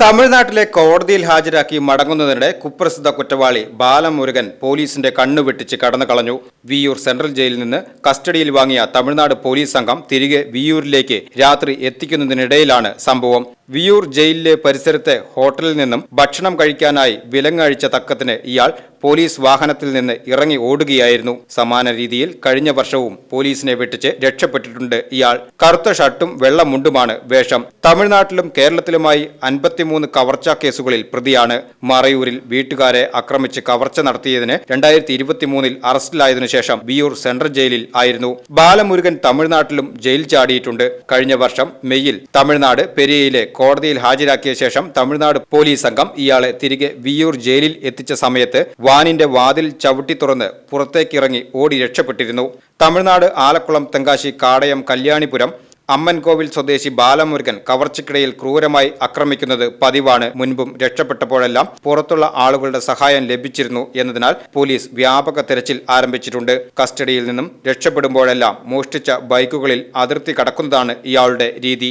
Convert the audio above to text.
തമിഴ്നാട്ടിലെ കോടതിയിൽ ഹാജരാക്കി മടങ്ങുന്നതിനിടെ കുപ്രസിദ്ധ കുറ്റവാളി ബാലമുരുകൻ പോലീസിന്റെ കണ്ണുവെട്ടിച്ച് കടന്നു കളഞ്ഞു വിയൂർ സെൻട്രൽ ജയിലിൽ നിന്ന് കസ്റ്റഡിയിൽ വാങ്ങിയ തമിഴ്നാട് പോലീസ് സംഘം തിരികെ വിയൂരിലേക്ക് രാത്രി എത്തിക്കുന്നതിനിടയിലാണ് സംഭവം. വിയൂർ ജയിലിലെ പരിസരത്തെ ഹോട്ടലിൽ നിന്നും ഭക്ഷണം കഴിക്കാനായി വിലങ്ങഴിച്ച തക്കത്തിന് ഇയാൾ പോലീസ് വാഹനത്തിൽ നിന്ന് ഇറങ്ങി ഓടുകയായിരുന്നു. സമാന രീതിയിൽ കഴിഞ്ഞ വർഷവും പോലീസിനെ വെട്ടിച്ച് രക്ഷപ്പെട്ടിട്ടുണ്ട് ഇയാൾ. കറുത്ത ഷർട്ടും വെള്ള മുണ്ടുമാണ് വേഷം. തമിഴ്നാട്ടിലും കേരളത്തിലുമായി അൻപത്തിമൂന്ന് കവർച്ചാ കേസുകളിൽ പ്രതിയാണ്. മറയൂരിൽ വീട്ടുകാരെ ആക്രമിച്ച് കവർച്ച നടത്തിയതിന് രണ്ടായിരത്തി ഇരുപത്തിമൂന്നിൽ അറസ്റ്റിലായതിനു ശേഷം വിയൂർ സെൻട്രൽ ജയിലിൽ ആയിരുന്നു. ബാലമുരുകൻ തമിഴ്നാട്ടിലും ജയിൽ ചാടിയിട്ടുണ്ട്. കഴിഞ്ഞ വർഷം മെയ്യിൽ തമിഴ്നാട് പെരിയയിലെ കോടതിയിൽ ഹാജരാക്കിയ ശേഷം തമിഴ്നാട് പോലീസ് സംഘം ഇയാളെ തിരികെ വിയൂർ ജയിലിൽ എത്തിച്ച സമയത്ത് വാനിന്റെ വാതിൽ ചവിട്ടി തുറന്ന് പുറത്തേക്കിറങ്ങി ഓടി രക്ഷപ്പെട്ടിരുന്നു. തമിഴ്നാട് ആലക്കുളം തെങ്കാശി കാടയം കല്യാണിപുരം അമ്മൻകോവിൽ സ്വദേശി ബാലമുരുകൻ കവർച്ചക്കിടയിൽ ക്രൂരമായി ആക്രമിക്കുന്നത് പതിവാണ്. മുൻപും രക്ഷപ്പെട്ടപ്പോഴെല്ലാം പുറത്തുള്ള ആളുകളുടെ സഹായം ലഭിച്ചിരുന്നു എന്നതിനാൽ പോലീസ് വ്യാപക തെരച്ചിൽ ആരംഭിച്ചിട്ടുണ്ട്. കസ്റ്റഡിയിൽ നിന്നും രക്ഷപ്പെടുമ്പോഴെല്ലാം മോഷ്ടിച്ച ബൈക്കുകളിൽ അതിർത്തി കടക്കുന്നതാണ് ഇയാളുടെ രീതി.